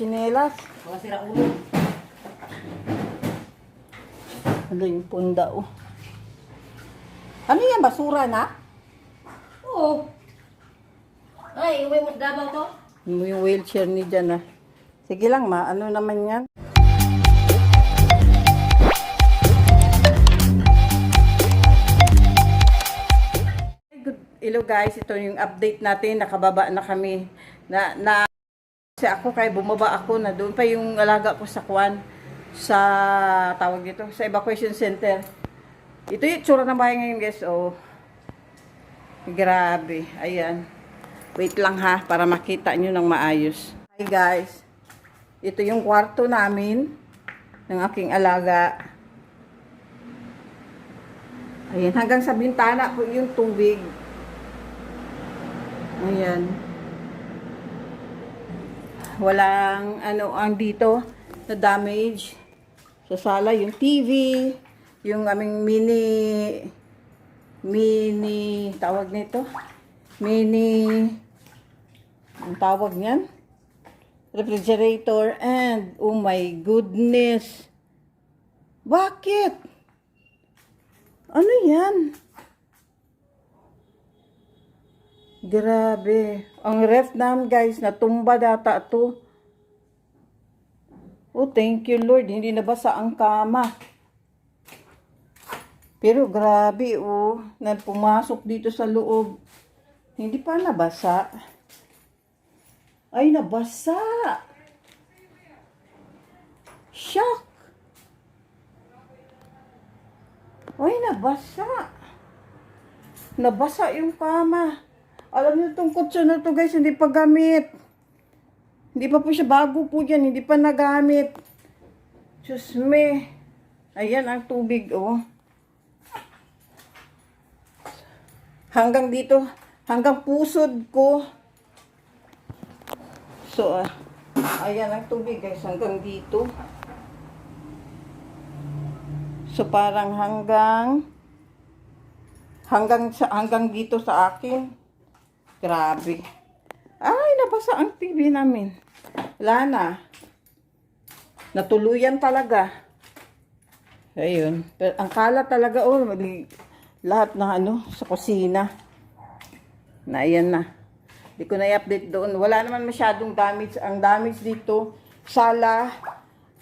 Chinelas. Mga sira ulo. Ano yung punda oh. Ano yan, basura na? Oo. Ay, uwi mo Davao to? Yung yung wheelchair ni Jan ah. Sige lang ma, ano naman yan? Hello guys, ito yung update natin. Nakababa na kami. Na, na kasi ako kaya bumaba ako na doon pa yung alaga ko sa Kwan sa tawag dito sa evacuation center. Ito yung tsura ng bahay ngayon guys. Oh. Grabe. Ayan. Wait lang ha para makita nyo ng maayos. Hi guys. Ito yung kwarto namin ng aking alaga. Ayan, hanggang sa bintana po yung tubig. Ayan. Walang ano ang dito na damage. Sa sala yung TV, yung aming mini mini tawag nito. Mini ang tawag niyan? Refrigerator and oh my goodness. Bakit? Ano yan? Grabe. Ang ref namin guys, natumba data to. Oh, thank you Lord. Hindi nabasa ang kama. Pero grabe oh, na pumasok dito sa loob. Hindi pa nabasa. Ay, nabasa. Shock. Ay, nabasa. Nabasa yung kama. Alam niyo itong kutso na to guys, hindi pa gamit. Hindi pa po siya bago po yan, hindi pa nagamit. Diyos me. Ayan ang tubig, oh. Hanggang dito, hanggang pusod ko. So, ah, ayan ang tubig guys, hanggang dito. So parang hanggang hanggang sa hanggang dito sa akin. Grabe. Ay, nabasa ang TV namin. Wala na. Natuluyan talaga. Ayun. Pero ang kala talaga, oh, mali- lahat ng ano, sa kusina. Na ayan na. Hindi ko na i-update doon. Wala naman masyadong damage. Ang damage dito, sala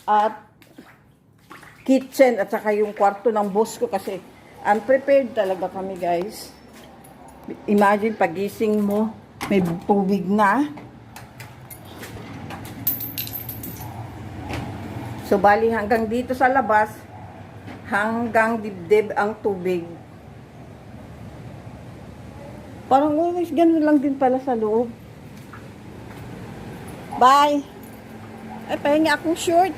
at kitchen at saka yung kwarto ng boss ko kasi unprepared talaga kami guys. Imagine pagising mo, may tubig na. So bali hanggang dito sa labas, hanggang dibdib ang tubig. Parang always ganun lang din pala sa loob. Bye! Ay, pahingi akong short.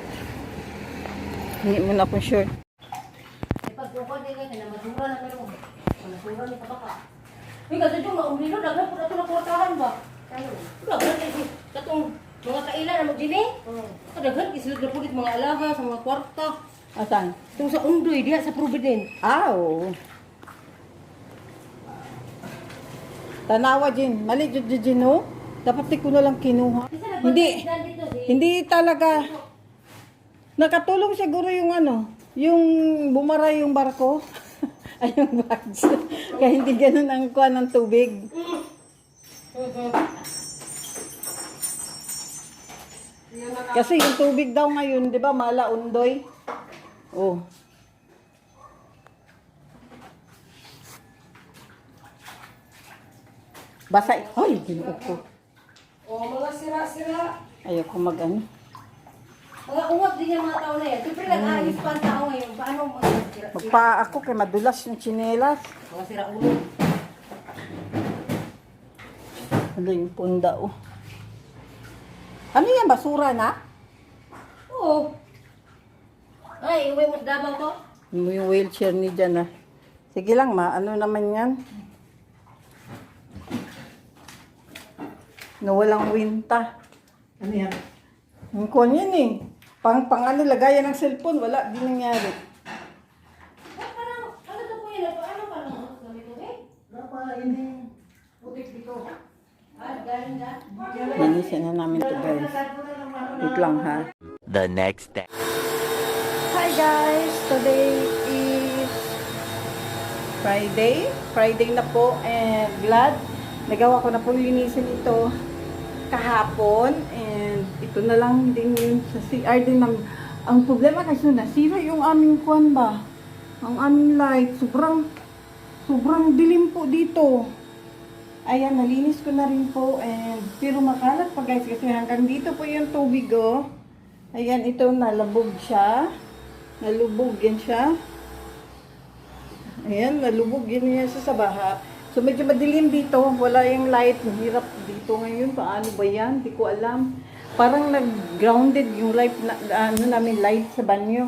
Hingi mo na akong short. Ay, pag-upad din kayo, namadura na pero. Namadura ni kapaka. Uy, kasi yung mga umlilo, daghan po na ito na ba? Ano? Daghan kasi, katong mga kailan na mag-dini. Daghan, isilog na pulit mga alaga sa mga kwarta. Asan? Itong sa undoy, diha sa Provident. Ah, oo. Tanawa din. Mali jud din, no? Dapat di ko na lang kinuha. Hindi. Hindi talaga. Nakatulong siguro yung ano, yung bumara yung barko. Ay, yung bags. Kaya hindi ganun ang kuha ng tubig. Kasi yung tubig daw ngayon, di ba, mala undoy. Oh. Basa. Ay, ginuot ko. O, mga sira-sira. Ayoko mag ano. Mga uwat din yung mga tao na yan. Siyempre, nag-aayos pa ang tao ngayon. Paano mga sira-sira? Magpa ako kay madulas yung tsinelas. Mga sira ulo. Ano yung punda oh. Ano yan, basura na? Oo. Ay, uwi mo sa Davao to? Yung yung wheelchair ni Jan ah. Sige lang ma, ano naman yan? Na walang winta. Ano yan? Ang kuwan yan eh. Pang, pang ano, lagayan ng cellphone, wala, di nangyari. Parang, ano to po yun? Ano parang gamit ko eh? Dapat hindi putik dito. Ah, Linisin na namin to guys. Wait lang ha. the next day. Hi guys! Today is Friday. Friday na po and glad nagawa ko na po linisin ito kahapon and ito na lang din yun sa CR din namin. Ang problema kasi nasira yung aming kwan ba? Ang aming light. Sobrang sobrang dilim po dito. Ayan, nalinis ko na rin po and pero makalat pa guys kasi hanggang dito po yung tubig oh. Ayan, ito nalabog siya. Nalubog yan siya. Ayan, nalubog yan yan siya sa baha. So medyo madilim dito. Wala yung light. Mahirap dito ngayon. Paano ba yan? Hindi ko alam. Parang nag-grounded yung light na, ano namin light sa banyo.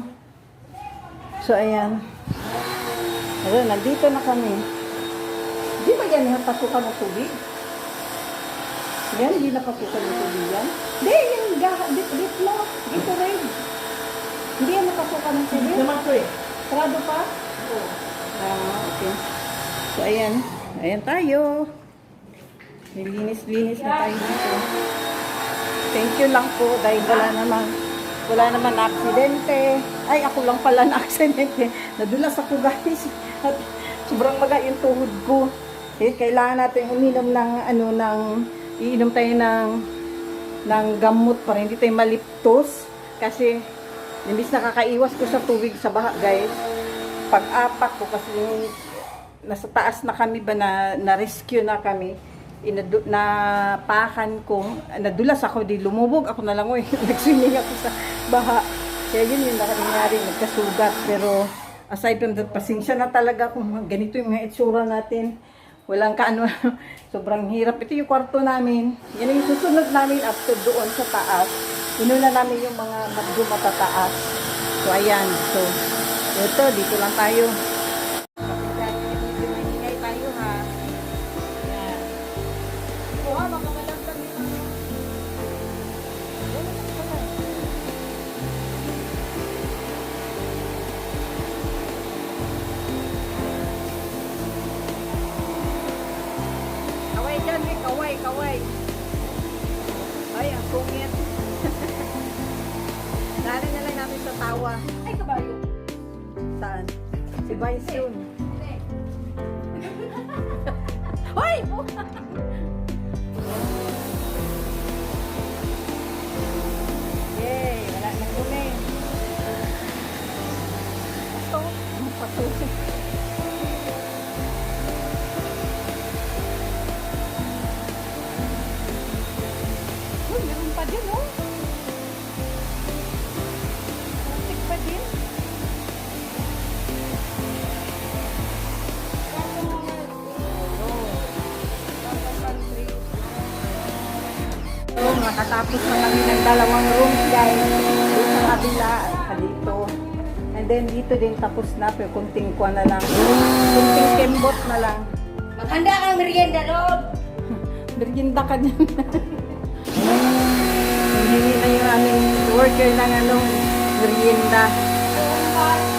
So ayan. Ayan, nandito na kami. Di ba yan napasukan ng tubig? Yan, hindi napasukan ng tubig yan. Yung gaha, dip, dip mo. Dito rin. Hindi yan napasukan ng tubig. Naman ko eh. Sarado pa? Oo. Ah, okay. So, ayan. Ayan tayo. Nilinis-linis na tayo dito. Thank you lang po dahil wala naman wala naman na aksidente. Ay, ako lang pala na aksidente. Nadulas ako guys. At sobrang maga yung tuhod ko. Eh, kailangan natin uminom ng ano ng iinom tayo ng ng gamot para hindi tayo maliptos kasi imbis nakakaiwas ko sa tubig sa baha guys pag-apak ko kasi nasa taas na kami ba na, na rescue na kami inadu, napakan ko nadulas ako di lumubog ako na lang oy nag-swimming ako sa baha. Kaya yun yung nangyari nagkasugat. Pero aside from that pasensya na talaga kung ganito yung mga itsura natin. Walang kaano sobrang hirap. Ito yung kwarto namin. Yan yung susunod namin after doon sa taas. Inuna namin yung mga medyo matataas. So ayan. So ito dito lang tayo dyan, eh. Kaway, kaway. Ay, ang sungit. Dali na lang namin sa tawa. Ay, kabayo. Saan? Si Vice yun. Hoy! So, makatapos na kami ng dalawang rooms guys. Dito sa kabila at dito. And then dito din tapos na pero kunting kwa na lang. Kunting kembot na lang. Maghanda kang merienda doon. Merienda ka dyan. Hindi na yung aming worker ng ano, merienda.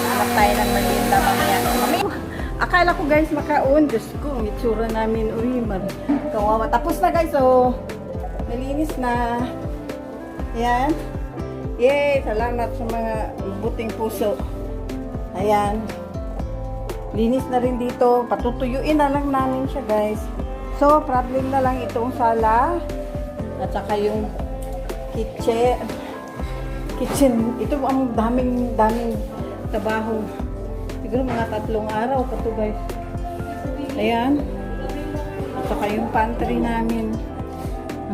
Hanap tayo ng merienda mamaya. Mamaya. Akala ko guys makaon. Diyos ko, ang itsura namin. Uy, mar kawawa. Tapos na guys, so nalinis na. Ayan. Yay! Salamat sa mga buting puso. Ayan. Linis na rin dito. Patutuyuin na lang namin siya guys. So, problem na lang itong sala. At saka yung kitchen. Kitchen. Ito ang daming, daming trabaho. Siguro mga tatlong araw pa to guys. Ayan. At saka yung pantry namin.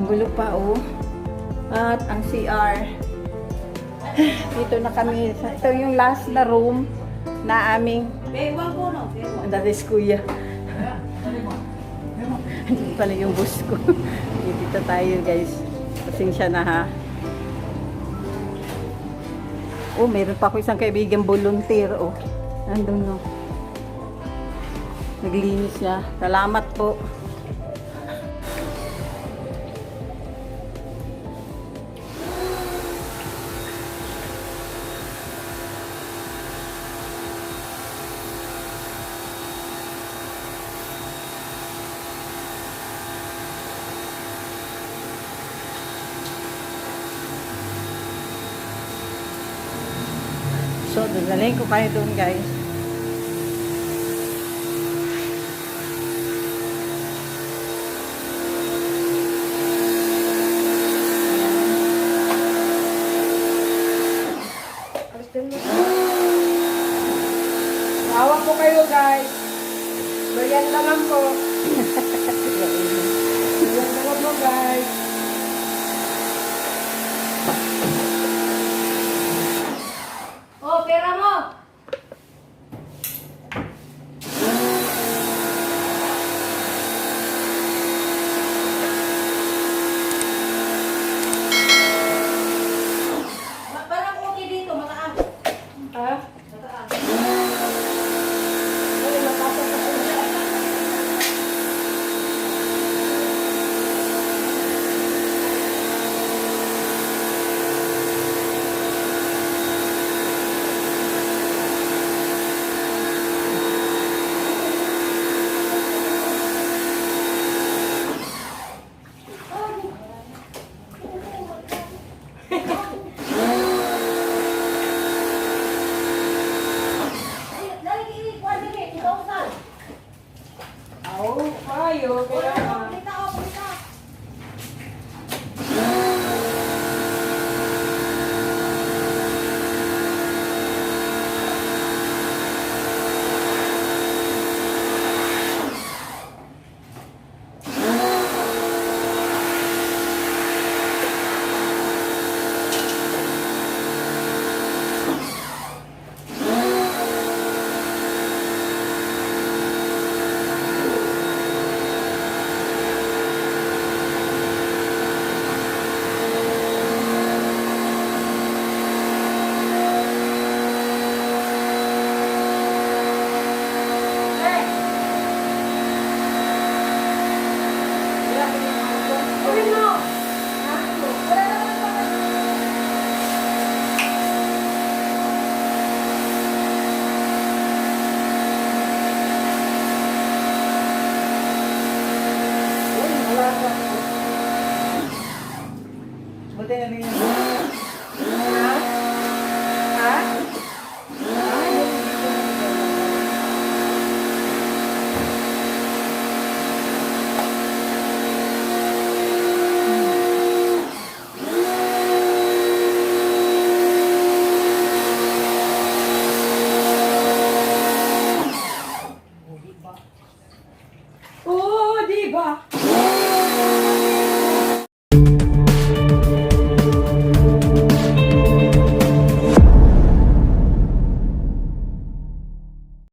Ang gulo pa oh. At ang CR. Dito na kami. Ito yung last na room na aming Bewang ko, no? Bewang. ang dalis kuya. Hindi pala yung bus ko. Dito tayo guys. Pasensya na ha. Oh, meron pa ako isang kaibigan volunteer. Oh, nandun no. Naglinis siya. Salamat po. So, dadalhin ko kayo doon guys. Awa po kayo guys. Merienda lang po. Merienda lang po guys.